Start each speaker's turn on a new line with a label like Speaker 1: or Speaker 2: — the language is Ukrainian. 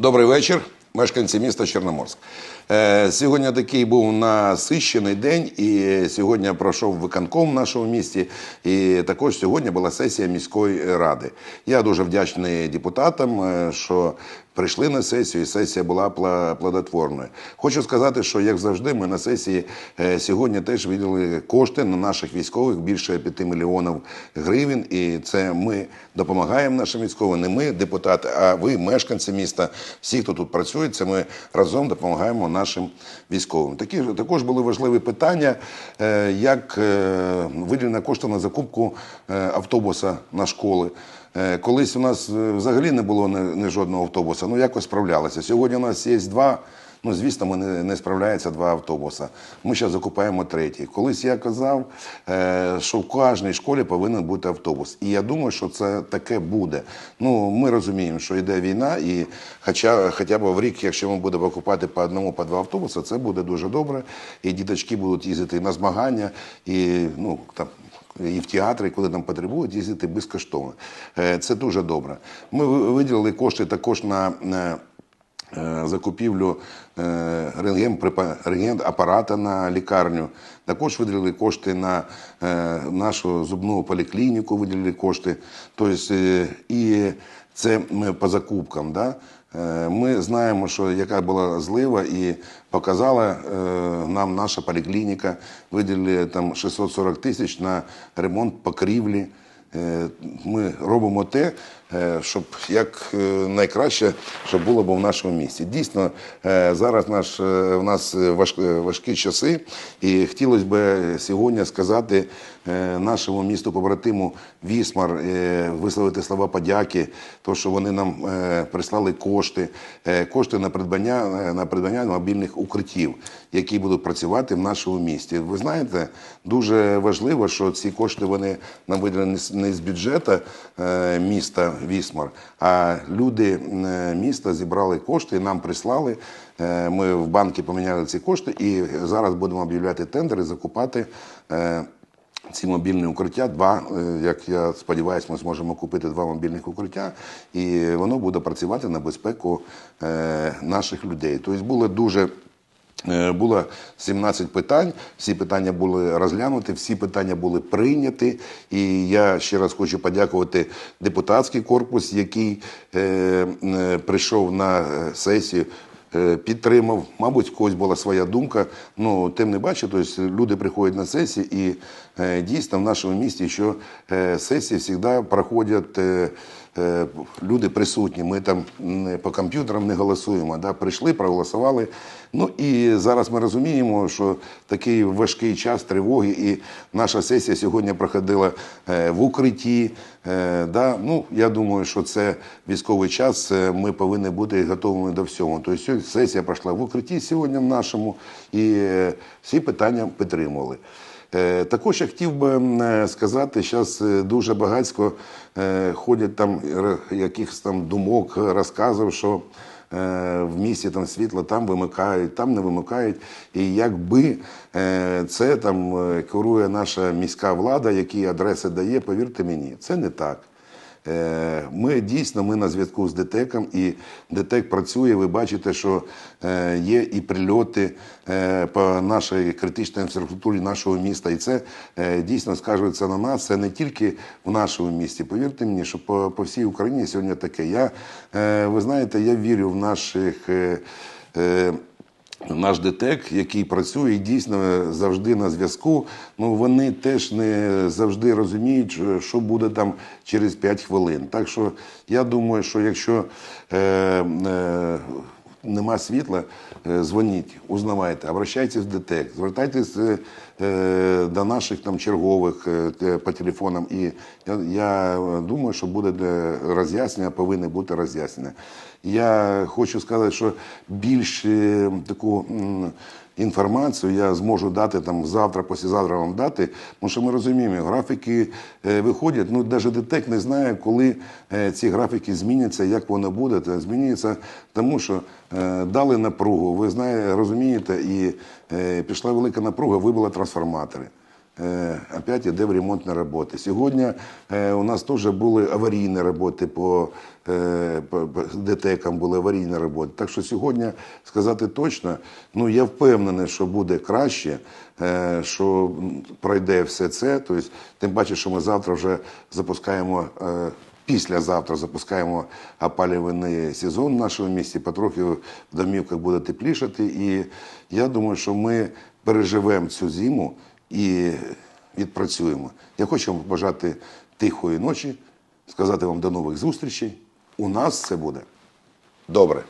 Speaker 1: Добрий вечір, мешканці міста Чорноморськ. Е, Сьогодні такий був насищений день, і сьогодні пройшов виконком в нашому місті. І також сьогодні була сесія міської ради. Я дуже вдячний депутатам, е, що прийшли на сесію, і сесія була плодотворною. Хочу сказати, що як завжди, ми на сесії е, сьогодні теж виділили кошти на наших військових більше 5 мільйонів гривень. І це ми допомагаємо нашим військовим. Не ми, депутати, а ви, мешканці міста, всі, хто тут працює, це ми разом допомагаємо нашим військовим. Такі також були важливі питання, е, як е, виділення коштів на закупку автобуса на школи. Е, Колись у нас е, взагалі не було ні, жодного автобуса, ну якось справлялися. Сьогодні у нас є два. Ну, звісно, ми не, не справляється два автобуса. Ми зараз закупаємо третій. Колись я казав, е, що в кожній школі повинен бути автобус. І я думаю, що це таке буде. Ну, ми розуміємо, що йде війна, і хоча, хоча б в рік, якщо ми будемо окупати по одному, по два автобуси, це буде дуже добре. І діточки будуть їздити на змагання, і ну там. І в театрі, коли нам потребують, їздити безкоштовно. Е, Це дуже добре. Ми виділили кошти також на е, закупівлю е, рентген- рентген-апарата на лікарню. Також виділили кошти на нашу зубну поліклініку, виділили кошти. Тобто, і це по закупкам. Да? Е, Ми знаємо, що яка була злива, і показала е, нам наша поліклініка, виділили там 640 тисяч на ремонт покрівлі. Е, Ми робимо те, щоб як е, найкраще, щоб було б в нашому місті. Дійсно, е, зараз наш, е, в нас важ- е, важкі часи, і хотілося б сьогодні сказати е, нашому місту побратиму Вісмар, е, висловити слова подяки, то що вони нам е, прислали кошти, е, кошти на придбання е, на придбання мобільних укриттів, які будуть працювати в нашому місті. Ви знаєте, дуже важливо, що ці кошти вони нам виділені не з- бюджету е, міста Вісмар, а люди міста зібрали кошти нам прислали. Е, Ми в банки поміняли ці кошти і зараз будемо об'являти тендери, закупати. е, ці мобільні укриття, два, е, як я сподіваюся, ми зможемо купити два мобільних укриття, і воно буде працювати на безпеку наших людей. Тобто було дуже. Е, Було 17 питань, всі питання були розглянуті, всі питання були прийняті. І я ще раз хочу подякувати депутатський корпус, який е, е, прийшов на е, сесію е, підтримав. Мабуть, когось була своя думка. Ну, тим не бачу, тобто люди приходять на сесії, і дійсно в нашому місті, що сесії завжди проходять. Е, Люди присутні, ми там по комп'ютерам не голосуємо. Да? Прийшли, проголосували. Ну і зараз ми розуміємо, що такий важкий час тривоги, і наша сесія сьогодні проходила е, в укритті. Е, Да? Ну, я думаю, що це військовий час. Ми повинні бути готовими до всього. Тобто сесія пройшла в укритті сьогодні в нашому, і всі питання підтримували. Е, Також я хотів би е, сказати, зараз дуже багатько е, ходять там якихось там думок, е, розказів, що е, в місті там світло там вимикають, там не вимикають. І якби е, це там е, керує наша міська влада, які адреси дає, повірте мені, це не так. Е, Ми дійсно ми на зв'язку з ДТЕКом, і ДТЕК працює. Ви бачите, що е, є і прильоти е, по нашій критичній інфраструктурі нашого міста. І це дійсно скажеться на нас. Це не тільки в нашому місті. Повірте мені, що по, по всій Україні сьогодні таке. Я, ви знаєте, я вірю в наших. Е, е, наш ДТЕК, який працює дійсно завжди на зв'язку. Ну вони теж не завжди розуміють, що- що буде там через 5 хвилин. Так що я думаю, що якщо е, е, нема світла, е, дзвоніть, узнавайте, обращайтесь в ДТЕК, звертайтесь е, е, до наших там чергових е, по телефонам. І я, я думаю, що буде е, роз'яснення, повинне бути роз'яснення. Я хочу сказати, що більш е, таку інформацію я зможу дати там завтра, післязавтра вам дати, тому що ми розуміємо, графіки е, виходять. Ну навіть ДТЕК не знає, коли е, ці графіки зміняться, як воно буде. Змінюється, тому що е, дали напругу. Ви знаєте, розумієте, і пішла велика напруга, вибили трансформатори. Е, опять іде в ремонтні роботи. Сьогодні е, у нас теж були аварійні роботи по, е, по, ДТЕКам, були аварійні роботи. Так що сьогодні сказати точно, ну я впевнений, що буде краще, що пройде все це. Тобто, тим паче, що ми завтра вже запускаємо. Післязавтра запускаємо опалювальний сезон в нашому місті. Потрохи в домівках буде теплішати. І я думаю, що ми переживемо цю зиму і відпрацюємо. Я хочу вам побажати тихої ночі, сказати вам до нових зустрічей. У нас це буде добре.